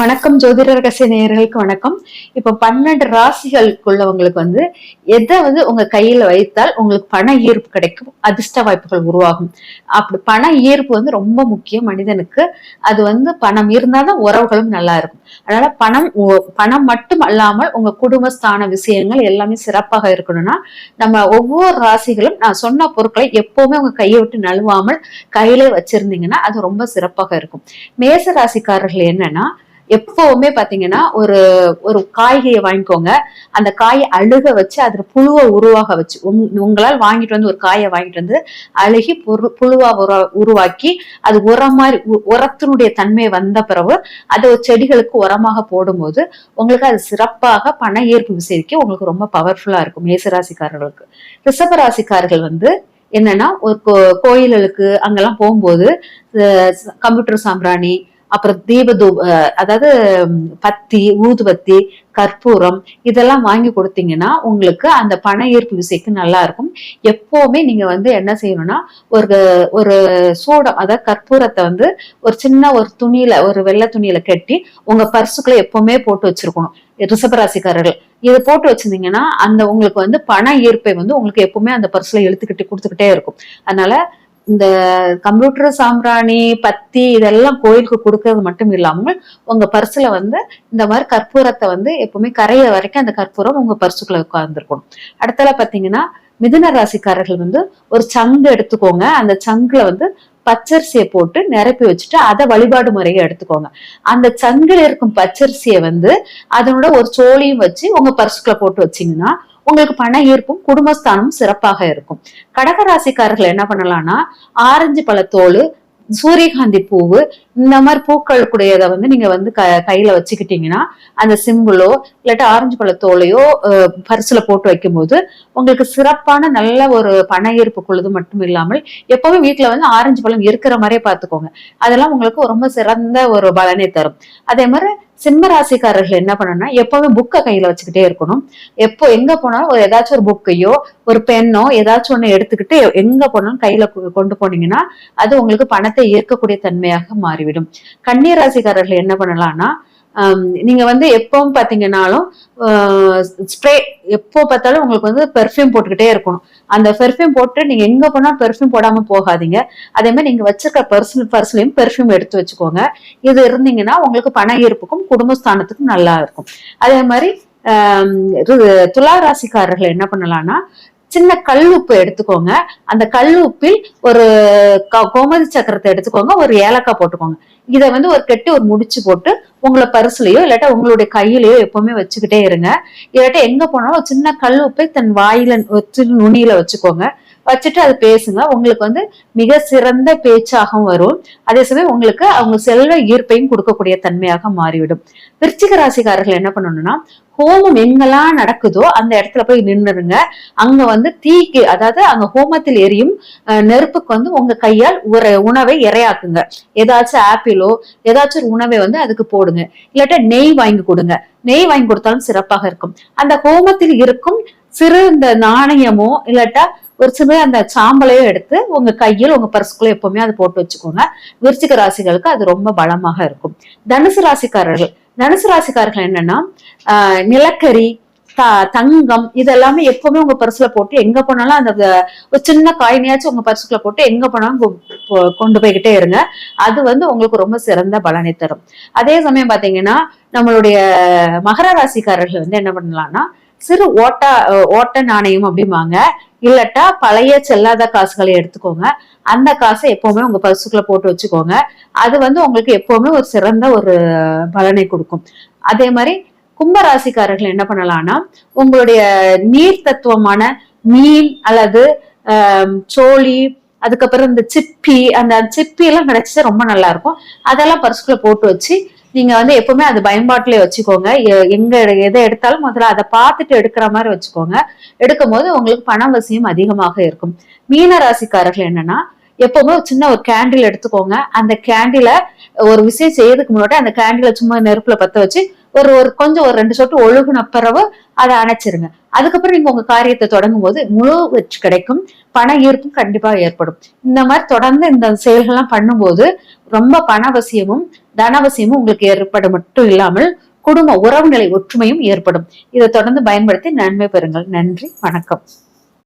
வணக்கம் ஜோதிட ரகசிய நேயர்களுக்கு வணக்கம். இப்ப பன்னெண்டு ராசிகளுக்குள்ளவங்களுக்கு வந்து எதை வந்து உங்க கையில வைத்தால் உங்களுக்கு பண ஈர்ப்பு கிடைக்கும் அதிர்ஷ்ட வாய்ப்புகள் உருவாகும். அப்படி பண ஈர்ப்பு வந்து ரொம்ப முக்கியம் மனிதனுக்கு. அது வந்து பணம் இருந்தாதான் உறவுகளும் நல்லா இருக்கும். அதனால பணம் பணம் மட்டும் அல்லாமல் உங்க குடும்பஸ்தான விஷயங்கள் எல்லாமே சிறப்பாக இருக்கணும்னா நம்ம ஒவ்வொரு ராசிகளும் நான் சொன்ன பொருட்களை எப்பவுமே உங்க கையை விட்டு நழுவாமல் கையிலே வச்சிருந்தீங்கன்னா அது ரொம்ப சிறப்பாக இருக்கும். மேச ராசிக்காரர்கள் என்னன்னா எப்பவுமே பாத்தீங்கன்னா ஒரு ஒரு காய்கறியை வாங்கிக்கோங்க. அந்த காயை அழுக வச்சு அதுல புழுவை உருவாக வச்சு உங்- உங்களால் வாங்கிட்டு வந்து ஒரு காயை வாங்கிட்டு வந்து அழுகி புரு புழுவா உருவா உருவாக்கி அது உரம் மாதிரி உ- உரத்தினுடைய தன்மை வந்த பிறகு அதை ஒரு செடிகளுக்கு உரமாக போடும்போது உங்களுக்கு அது சிறப்பாக பண ஈர்ப்பு விசைக்கு உங்களுக்கு ரொம்ப பவர்ஃபுல்லா இருக்கும் மேசராசிக்காரர்களுக்கு. ரிஷப ராசிக்காரர்கள் வந்து என்னன்னா ஒரு கோ- கோயில்களுக்கு அங்கெல்லாம் போகும்போது கம்ப்யூட்டர் சாம்பிராணி அப்புறம் தீபதூ அதாவது பத்தி ஊதுபத்தி கற்பூரம் இதெல்லாம் வாங்கி கொடுத்தீங்கன்னா உங்களுக்கு அந்த பண ஈர்ப்பு விசைக்கு நல்லா இருக்கும் எப்பவுமே நீங்க வந்து என்ன செய்யணும்னா ஒரு ஒரு சூடம் அதாவது கற்பூரத்தை வந்து ஒரு சின்ன ஒரு துணியில ஒரு வெள்ளை துணியில கட்டி உங்க பர்சுக்குள்ள எப்பவுமே போட்டு வச்சிருக்கணும். ரிஷபராசிக்காரர்கள். இதை போட்டு வச்சிருந்தீங்கன்னா அந்த உங்களுக்கு வந்து பண ஈர்ப்பை வந்து உங்களுக்கு எப்பவுமே அந்த பர்சுல எழுத்துக்கிட்டு கொடுத்துக்கிட்டே இருக்கும். அதனால இந்த கம்ப்யூட்டர் சாம்பிராணி பத்தி இதெல்லாம் கோயிலுக்கு கொடுக்கறது மட்டும் இல்லாமல் உங்க பர்சுல வந்து இந்த மாதிரி கற்பூரத்தை வந்து எப்பவுமே கரைய வரைக்கும் அந்த கற்பூரம் உங்க பர்சுக்குள்ள உட்கார்ந்துருக்கணும். அடுத்தல பாத்தீங்கன்னா மிதுன ராசிக்காரர்கள் வந்து ஒரு சங்கு எடுத்துக்கோங்க. அந்த சங்குல வந்து பச்சரிசியை போட்டு நிரப்பி வச்சுட்டு அதை வழிபாடு முறையை எடுத்துக்கோங்க. அந்த சங்குல இருக்கும் பச்சரிசியை வந்து அதனோட ஒரு சோழியும் வச்சு உங்க பர்சுக்குள்ள போட்டு வச்சீங்கன்னா உங்களுக்கு பண ஈர்ப்பும் குடும்பஸ்தானமும் சிறப்பாக இருக்கும். கடகராசிக்காரர்கள் என்ன பண்ணலாம்னா ஆரஞ்சு பழத்தோல் சூரியகாந்தி பூவு இந்த மாதிரி பூக்கள் கூடியதை வந்து நீங்க வந்து க கையில வச்சுக்கிட்டீங்கன்னா அந்த சிம்பிளோ இல்லாட்டி ஆரஞ்சு பழத்தோலையோ பரிசுல போட்டு வைக்கும்போது உங்களுக்கு சிறப்பான நல்ல ஒரு பண ஈர்ப்பு கொள்வது மட்டும் இல்லாமல் எப்பவுமே வீட்டுல வந்து ஆரஞ்சு பழம் இருக்கிற மாதிரியே பார்த்துக்கோங்க. அதெல்லாம் உங்களுக்கு ரொம்ப சிறந்த ஒரு பலனை தரும். அதே மாதிரி சிம்ம ராசிக்காரர்கள் என்ன பண்ணணும்னா எப்பவுமே புக்கை கையில வச்சுக்கிட்டே இருக்கணும். எப்போ எங்க போனாலும் ஒரு ஏதாச்சும் ஒரு புக்கையோ ஒரு பெண்ணோ ஏதாச்சும் ஒண்ணு எடுத்துக்கிட்டு எங்க போனாலும் கையில கொண்டு போனீங்கன்னா அது உங்களுக்கு பணத்தை ஈர்க்கக்கூடிய தன்மையாக மாறிவிடும். கன்னி ராசிக்காரர்கள் என்ன பண்ணலாம்னா நீங்க வந்து எப்பவும் பாத்தீங்கன்னாலும் ஸ்ப்ரே எப்போ பார்த்தாலும் உங்களுக்கு வந்து பெர்ஃப்யூம் போட்டுக்கிட்டே இருக்கணும். அந்த பெர்ஃப்யூம் போட்டு நீங்க எங்க போனா பெர்ஃப்யூம் போடாம போகாதீங்க. அதே மாதிரி நீங்க வச்சிருக்க பர்சனல் பர்ஸ்லயும் பெர்ஃப்யூம் எடுத்து வச்சுக்கோங்க. இது இருந்தீங்கன்னா உங்களுக்கு பண ஈர்ப்புக்கும் குடும்பஸ்தானத்துக்கும் நல்லா இருக்கும். அதே மாதிரி துலா ராசிக்காரர்கள் என்ன பண்ணலாம்னா சின்ன கல் உப்பு எடுத்துக்கோங்க. அந்த கல் உப்பில் ஒரு க- கோமதி சக்கரத்தை எடுத்துக்கோங்க. ஒரு ஏலக்காய் போட்டுக்கோங்க. இதை வந்து ஒரு கெட்டி ஒரு முடிச்சு போட்டு உங்களை பரிசுலையோ இல்லாட்டா உங்களுடைய கையிலையோ எப்பவுமே வச்சுக்கிட்டே இருங்க. இல்லாட்டா எங்க போனாலும் சின்ன கல் உப்பை தன் வாயில நுனியில வச்சுக்கோங்க. வச்சுட்டு அது பேசுங்க. உங்களுக்கு வந்து மிக சிறந்த பேச்சாகவும் வரும். அதே சமயம் உங்களுக்கு அவங்க செல்வ ஈர்ப்பையும் கொடுக்கக்கூடிய தன்மையாக மாறிவிடும். விருச்சிக ராசிக்காரர்கள் என்ன பண்ணணும்னா ஹோமம் எங்கெல்லாம் நடக்குதோ அந்த இடத்துல போய் நின்றுருங்க அங்க வந்து தீக்கு அதாவது அங்க ஹோமத்தில் எரியும் நெருப்புக்கு வந்து உங்க கையால் ஒரு உணவை இரையாக்குங்க. ஏதாச்சும் ஆப்பிளோ ஏதாச்சும் ஒரு உணவை வந்து அதுக்கு போடுங்க. இல்லாட்டா நெய் வாங்கி கொடுங்க. நெய் வாங்கி கொடுத்தாலும் சிறப்பாக இருக்கும். அந்த ஹோமத்தில் இருக்கும் சிறு இந்த நாணயமோ இல்லாட்டா ஒரு சின்ன அந்த சாம்பலையோ எடுத்து உங்க கையில் உங்க பர்சுக்குள்ள எப்பவுமே அதை போட்டு வச்சுக்கோங்க. விருச்சிக ராசிகளுக்கு அது ரொம்ப பலமாக இருக்கும். தனுசு ராசிக்காரர்கள். தனுசு ராசிக்காரர்கள் என்னன்னா ஆஹ் நிலக்கரி தங்கம் இதெல்லாமே எப்பவுமே உங்க பர்சுல போட்டு எங்க போனாலும் அந்த ஒரு சின்ன காயினையாச்சும் உங்க பர்சுக்குள்ள போட்டு எங்க போனாலும் கொண்டு போய்கிட்டே இருங்க. அது வந்து உங்களுக்கு ரொம்ப சிறந்த பலனை தரும். அதே சமயம் பாத்தீங்கன்னா நம்மளுடைய மகர ராசிக்காரர்கள் வந்து என்ன பண்ணலாம்னா சிறு ஓட்ட ஓட்ட நாணயம் அப்படிம்பாங்க. இல்லட்டா பழைய செல்லாத காசுகளை எடுத்துக்கோங்க. அந்த காசை எப்பவுமே உங்க பர்சுக்குள்ள போட்டு வச்சுக்கோங்க. அது வந்து உங்களுக்கு எப்பவுமே ஒரு சிறந்த ஒரு பலனை கொடுக்கும். அதே மாதிரி கும்பராசிக்காரர்கள் என்ன பண்ணலாம்னா உங்களுடைய நீர் தத்துவமான மீன் அல்லது சோழி அதுக்கப்புறம் இந்த சிப்பி அந்த சிப்பி எல்லாம் கிடைச்சா ரொம்ப நல்லா இருக்கும் அதெல்லாம் பர்சுக்குள்ள போட்டு வச்சு நீங்க வந்து எப்பவுமே அது பயன்பாட்டிலே வச்சுக்கோங்க. எ- எங்க எதை எடுத்தாலும் முதல்ல அதை பார்த்துட்டு எடுக்கிற மாதிரி வச்சுக்கோங்க. எடுக்கும் போது உங்களுக்கு பண வசியம் அதிகமாக இருக்கும். மீன ராசிக்காரர்கள் என்னன்னா எப்பவுமே ஒரு சின்ன ஒரு கேண்டில் எடுத்துக்கோங்க. அந்த கேண்டில ஒரு விஷயம் செய்யறதுக்கு முன்னாடி அந்த கேண்டில சும்மா நெருப்புல பத்த வச்சு ஒரு ஒரு கொஞ்சம் ஒரு ரெண்டு சொட்டு ஒழுகுன பிறகு அதை அணைச்சிருங்க. அதுக்கப்புறம் நீங்க உங்க காரியத்தை தொடங்கும் போது முழு வச்சு கிடைக்கும். பண ஈர்ப்பும் கண்டிப்பா ஏற்படும். இந்த மாதிரி தொடர்ந்து இந்த செயல்கள்லாம் பண்ணும்போது ரொம்ப பணவசியமும் தனவசியமும் உங்களுக்கு ஏற்படும் மட்டும் இல்லாமல் குடும்ப உறவுநிலை ஒற்றுமையும் ஏற்படும். இதை தொடர்ந்து பயன்படுத்தி நன்மை பெறுங்கள். நன்றி. வணக்கம்.